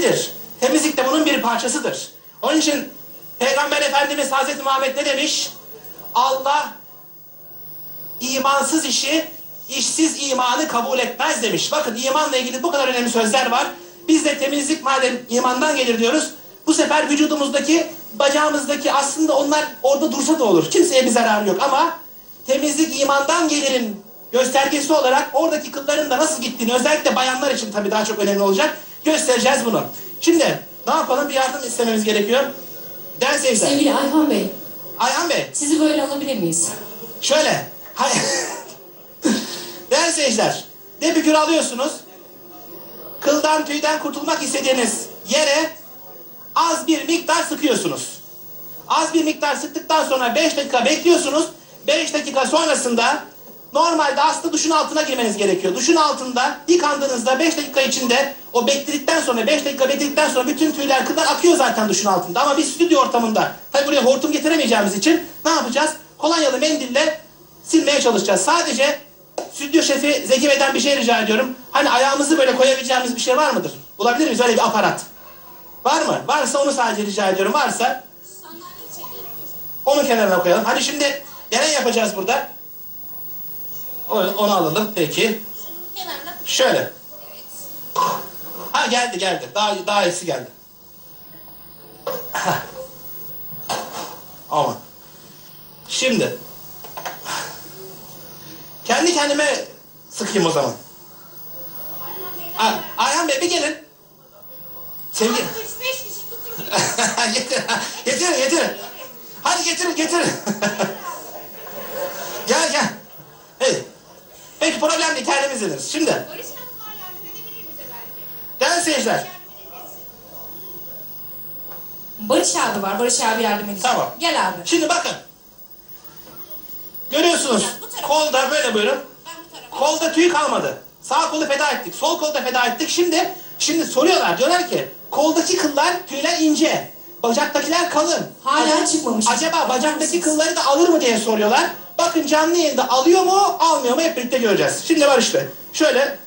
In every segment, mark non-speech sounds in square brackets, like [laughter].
birisidir. Temizlik de bunun bir parçasıdır. Onun için Peygamber Efendimiz Hazreti Muhammed ne demiş? Allah imansız işi, işsiz imanı kabul etmez demiş. Bakın imanla ilgili bu kadar önemli sözler var. Biz de temizlik madem imandan gelir diyoruz. Bu sefer vücudumuzdaki, bacağımızdaki aslında onlar orada dursa da olur. Kimseye bir zararı yok ama temizlik imandan gelirin göstergesi olarak oradaki kılların da nasıl gittiğini özellikle bayanlar için tabii daha çok önemli olacak. Göstereceğiz bunu. Şimdi ne yapalım? Bir yardım istememiz gerekiyor. Değerli seyirciler. Sevgili Ayhan Bey, Ayhan Bey. sizi böyle alabilir miyiz? Şöyle. Hay [laughs] Değerli seyirciler. Depikür alıyorsunuz. Kıldan tüyden kurtulmak istediğiniz yere az bir miktar sıkıyorsunuz. Az bir miktar sıktıktan sonra 5 dakika bekliyorsunuz. 5 dakika sonrasında normalde aslında duşun altına girmeniz gerekiyor. Duşun altında yıkandığınızda 5 dakika içinde o bekledikten sonra 5 dakika bekledikten sonra bütün tüyler kıllar akıyor zaten duşun altında. Ama biz stüdyo ortamında tabi buraya hortum getiremeyeceğimiz için ne yapacağız? Kolonyalı mendille silmeye çalışacağız. Sadece stüdyo şefi Zeki Bey'den bir şey rica ediyorum. Hani ayağımızı böyle koyabileceğimiz bir şey var mıdır? Bulabilir miyiz öyle bir aparat? Var mı? Varsa onu sadece rica ediyorum. Varsa onu kenarına koyalım. Hani şimdi deney yapacağız burada. Onu, onu alalım. Peki. Şöyle. Ha geldi geldi. Daha daha iyisi geldi. Aman. Şimdi. Kendi kendime sıkayım o zaman. Ay- Ayhan Bey bir gelin. Sevgi. 3-5 kişi tutun. [laughs] getir, getir, getir. Hadi getirin, getirin. [laughs] gel, gel. Hey. Peki problem değil, kendimiz ederiz. Şimdi, değerli seyirciler. Barış abi var, Barış abi yardım edecek. Tamam. Gel abi. Şimdi bakın. Görüyorsunuz, tarafa. kolda böyle buyurun. Ben bu tarafa. Kolda tüy kalmadı. Sağ kolu feda ettik, sol kolu da feda ettik. Şimdi, şimdi soruyorlar, diyorlar ki, koldaki kıllar, tüyler ince. Bacaktakiler kalın. Hala Acaba- çıkmamış. Acaba bacaktaki kılları da alır mı diye soruyorlar. Bakın canlı yayında alıyor mu, almıyor mu hep birlikte göreceğiz. Şimdi var işte. Şöyle.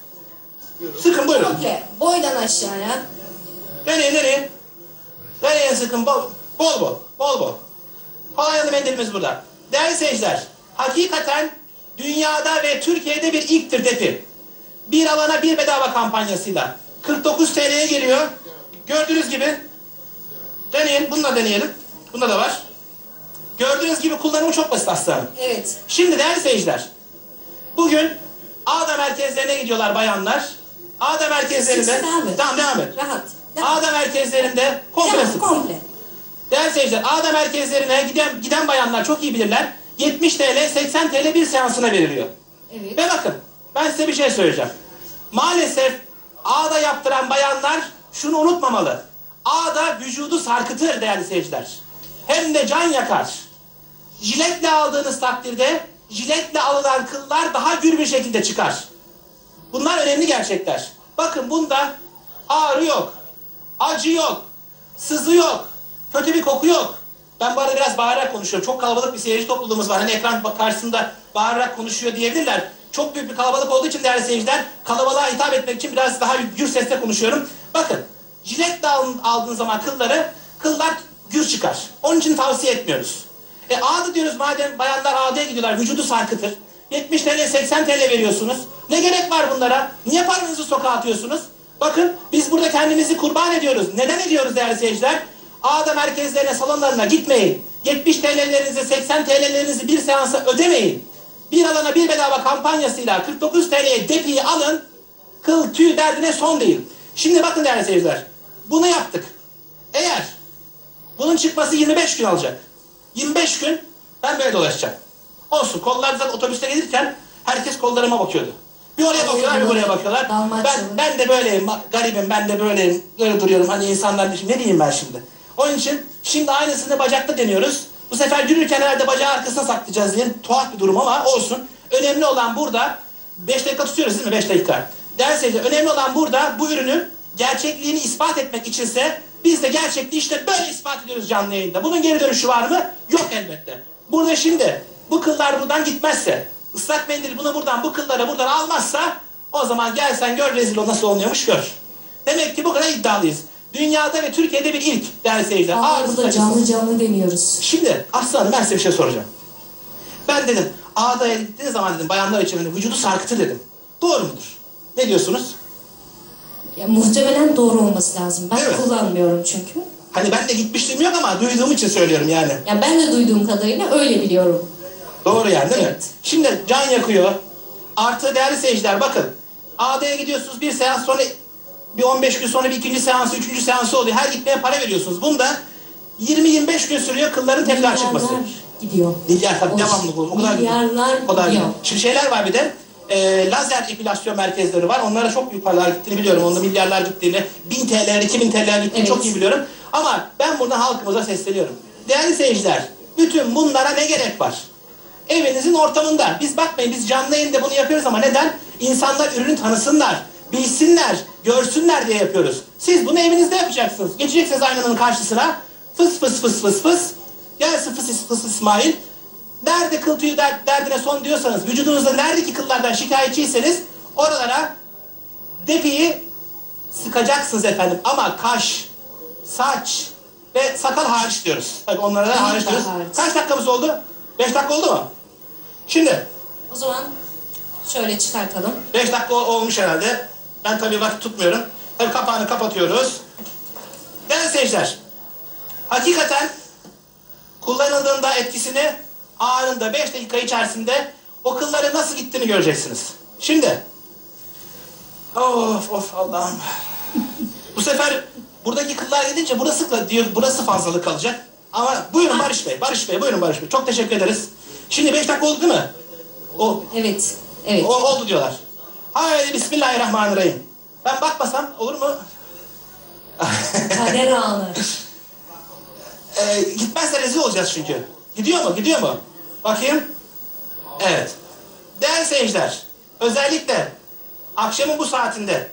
Sıkın buyurun. Komple boydan aşağıya. Nereye nereye? Nereye sıkın? Bol bol bol. Bol bol. Kolonyalı mendilimiz burada. Değerli seyirciler, hakikaten dünyada ve Türkiye'de bir ilktir depi. Bir alana bir bedava kampanyasıyla. 49 TL'ye geliyor. Gördüğünüz gibi. Deneyin, bununla deneyelim. Bunda da var. Gördüğünüz gibi kullanımı çok basit aslanım. Evet. Şimdi değerli seyirciler, bugün ağda merkezlerine gidiyorlar bayanlar. Ağda merkezlerinde... Sıksın abi. Tamam devam et. Rahat. Devam. Ağda merkezlerinde komple Devam, sıksın. komple. Değerli seyirciler, Ağda merkezlerine giden, giden bayanlar çok iyi bilirler. 70 TL, 80 TL bir seansına veriliyor. Evet. Ve bakın, ben size bir şey söyleyeceğim. Maalesef ağda yaptıran bayanlar şunu unutmamalı. Ağda vücudu sarkıtır değerli seyirciler. Hem de can yakar. Jiletle aldığınız takdirde jiletle alınan kıllar daha gür bir şekilde çıkar. Bunlar önemli gerçekler. Bakın bunda ağrı yok, acı yok, sızı yok, kötü bir koku yok. Ben bu arada biraz bağırarak konuşuyorum. Çok kalabalık bir seyirci topluluğumuz var. Hani ekran karşısında bağırarak konuşuyor diyebilirler. Çok büyük bir kalabalık olduğu için değerli seyirciler kalabalığa hitap etmek için biraz daha gür sesle konuşuyorum. Bakın jiletle aldığın, aldığın zaman kılları kıllar gür çıkar. Onun için tavsiye etmiyoruz. E ağda diyoruz madem bayanlar ağdaya gidiyorlar vücudu sarkıtır. 70 TL 80 TL veriyorsunuz. Ne gerek var bunlara? Niye paranızı sokağa atıyorsunuz? Bakın biz burada kendimizi kurban ediyoruz. Neden ediyoruz değerli seyirciler? Ağda merkezlerine, salonlarına gitmeyin. 70 TL'lerinizi, 80 TL'lerinizi bir seansa ödemeyin. Bir alana bir bedava kampanyasıyla 49 TL'ye depiyi alın. Kıl tüy derdine son değil. Şimdi bakın değerli seyirciler. Bunu yaptık. Eğer bunun çıkması 25 gün alacak. 25 gün ben böyle dolaşacağım. Olsun kollar zaten otobüste gelirken herkes kollarıma bakıyordu. Bir oraya bakıyorlar bir buraya bakıyorlar. Ben, ben de böyleyim garibim ben de böyleyim. Böyle duruyorum hani insanlar ne diyeyim ben şimdi. Onun için şimdi aynısını bacakta deniyoruz. Bu sefer yürürken herhalde bacağı arkasına saklayacağız diye tuhaf bir durum ama olsun. Önemli olan burada 5 dakika tutuyoruz değil mi 5 dakika. Derseydi önemli olan burada bu ürünün gerçekliğini ispat etmek içinse biz de gerçekliği işte böyle ispat ediyoruz canlı yayında. Bunun geri dönüşü var mı? Yok elbette. Burada şimdi bu kıllar buradan gitmezse, ıslak mendil bunu buradan bu kılları buradan almazsa o zaman gelsen gör rezil o nasıl oluyormuş gör. Demek ki bu kadar iddialıyız. Dünyada ve Türkiye'de bir ilk değerli seyirciler. Aa, burada canlı canlı deniyoruz. Şimdi Aslı Hanım ben size bir şey soracağım. Ben dedim ağdaya gittiğiniz zaman dedim bayanlar için hani vücudu sarkıtır dedim. Doğru mudur? Ne diyorsunuz? Ya, muhtemelen doğru olması lazım. Ben Evet. kullanmıyorum çünkü. Hani ben de gitmiştim yok ama duyduğum için söylüyorum yani. Ya ben de duyduğum kadarıyla öyle biliyorum. Doğru yani değil mi? Evet. Şimdi can yakıyor. Artı değerli seyirciler bakın. AD'ye gidiyorsunuz bir seans sonra bir 15 gün sonra bir ikinci seansı, üçüncü seansı oluyor. Her gitmeye para veriyorsunuz. Bunda 20-25 gün sürüyor kılların tekrar çıkması. Milyarlar gidiyor. Milyar tabii devamlı bu. O kadar Milyarlar o kadar gidiyor. Şimdi şeyler var bir de e, lazer epilasyon merkezleri var. Onlara çok büyük paralar gittiğini biliyorum. Onda milyarlar gittiğini, 1000 TL'ler, 2000 TL'ler gittiğini Evet. çok iyi biliyorum. Ama ben burada halkımıza sesleniyorum. Değerli seyirciler, bütün bunlara ne gerek var? Evinizin ortamında. Biz bakmayın biz canlı yayında bunu yapıyoruz ama neden? İnsanlar ürünü tanısınlar, bilsinler, görsünler diye yapıyoruz. Siz bunu evinizde yapacaksınız. Geçeceksiniz aynanın karşısına. Fıs fıs fıs fıs fıs. Gelsin fıs fıs fıs İsmail. Nerede kıl tüyü der- derdine son diyorsanız, vücudunuzda neredeki kıllardan şikayetçiyseniz oralara depiyi sıkacaksınız efendim. Ama kaş, saç ve sakal hariç diyoruz. Tabii onlara da hariç diyoruz. Kaç dakikamız oldu? 5 dakika oldu mu? Şimdi O zaman şöyle çıkartalım. 5 dakika ol- olmuş herhalde. Ben tabii vakit tutmuyorum. Tabii kapağını kapatıyoruz. Değerli seyirciler, hakikaten kullanıldığında etkisini anında 5 dakika içerisinde o kılların nasıl gittiğini göreceksiniz. Şimdi of of Allah'ım. Bu sefer buradaki kıllar gidince burası diyor burası fazlalık kalacak. Ama buyurun Barış Bey, Barış Bey, buyurun Barış Bey. Çok teşekkür ederiz. Şimdi 5 dakika oldu değil mi? O Evet. Evet. o, oldu diyorlar. Haydi Bismillahirrahmanirrahim. Ben bakmasam olur mu? Kader anı. [laughs] Ee, gitmezse rezil olacağız çünkü. Gidiyor mu? Gidiyor mu? Bakayım. Evet. Değerli seyirciler, özellikle akşamın bu saatinde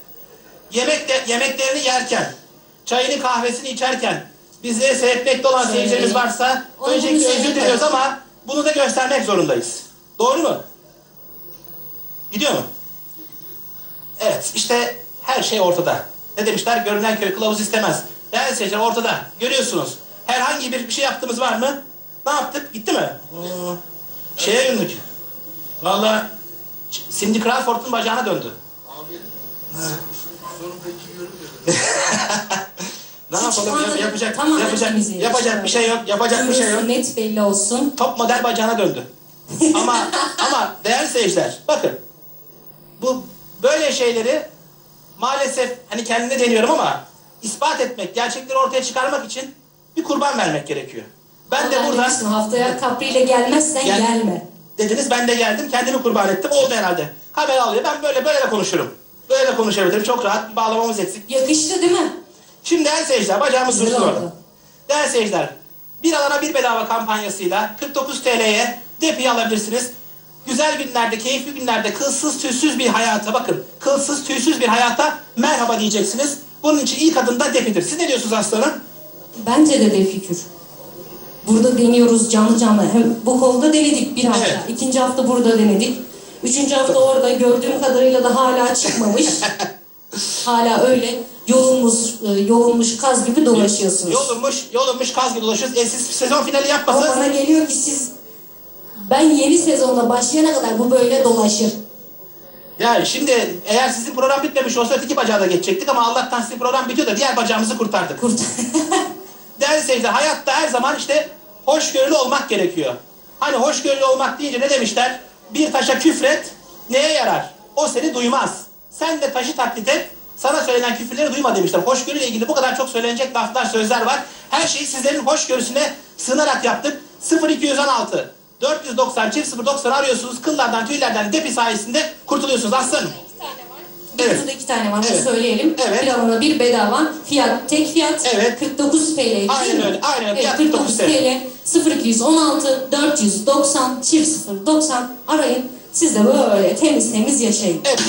yemekle, yemeklerini yerken, çayını kahvesini içerken bizleri seyretmekte olan Şöyle. seyircilerimiz varsa Onu öncelikle özür diliyoruz ama bunu da göstermek zorundayız. Doğru mu? Gidiyor mu? Evet, işte her şey ortada. Ne demişler? Görünen köy kılavuz istemez. Değerli seyirciler ortada. Görüyorsunuz. Herhangi bir bir şey yaptığımız var mı? Ne yaptık? Gitti mi? Oo, şeye döndük. Vallahi Cindy Crawford'un bacağına döndü. Abi. Sorun peki görünmüyor. [laughs] ne yapalım? Yap- yapacak, Tamamen yapacak, yapacak bir şey yok. Yapacak bir şey yok. Net belli olsun. top model bacağına döndü. ama [laughs] ama değerli seyirciler bakın bu böyle şeyleri maalesef hani kendine deniyorum ama ispat etmek, gerçekleri ortaya çıkarmak için bir kurban vermek gerekiyor. Ben de Ama burada demiştim, haftaya kapriyle gelmezsen Gel- gelme. dediniz ben de geldim kendimi kurban ettim oldu herhalde. Kamera alıyor ben böyle böyle de konuşurum. Böyle de konuşabilirim çok rahat bağlamamız eksik. Yakıştı değil mi? Şimdi değerli seyirciler bacağımız Güzel dursun oldu. orada. Değerli seyirciler bir alana bir bedava kampanyasıyla 49 TL'ye depiyi alabilirsiniz. Güzel günlerde, keyifli günlerde kılsız tüysüz bir hayata bakın. Kılsız tüysüz bir hayata merhaba diyeceksiniz. Bunun için ilk adım da depidir. Siz ne diyorsunuz aslanım? Bence de de fikir. Burada deniyoruz canlı canlı. Hem bu kolda denedik bir hafta. Evet. ikinci hafta burada denedik. Üçüncü hafta orada gördüğüm kadarıyla da hala çıkmamış. [laughs] hala öyle yolunmuş, e, yolunmuş kaz gibi dolaşıyorsunuz. Yolunmuş, yolunmuş kaz gibi dolaşıyoruz. E siz sezon finali yapmasanız bana geliyor ki siz ben yeni sezonda başlayana kadar bu böyle dolaşır. Yani şimdi eğer sizin program bitmemiş olsa iki bacağı da geçecektik ama Allah'tan sizin program bitiyor da diğer bacağımızı kurtardık. Kurt. [laughs] Seyirciler hayatta her zaman işte hoşgörülü olmak gerekiyor. Hani hoşgörülü olmak deyince ne demişler? Bir taşa küfret neye yarar? O seni duymaz. Sen de taşı taklit et sana söylenen küfürleri duyma demişler. Hoşgörüyle ilgili bu kadar çok söylenecek laflar sözler var. Her şeyi sizlerin hoşgörüsüne sığınarak yaptık. 0216 490 çift 090 arıyorsunuz. Kıllardan tüylerden depi sayesinde kurtuluyorsunuz aslanım. İki tane var. Evet. Burada iki tane var. Evet. söyleyelim. Evet. Bir alana bir bedava. Fiyat tek fiyat. Evet. 49 TL değil Aynen mi? öyle, aynen. Evet, Fiyat 49 49 TL. 0216 490 çift 090 arayın. Siz de böyle temiz temiz yaşayın. Evet.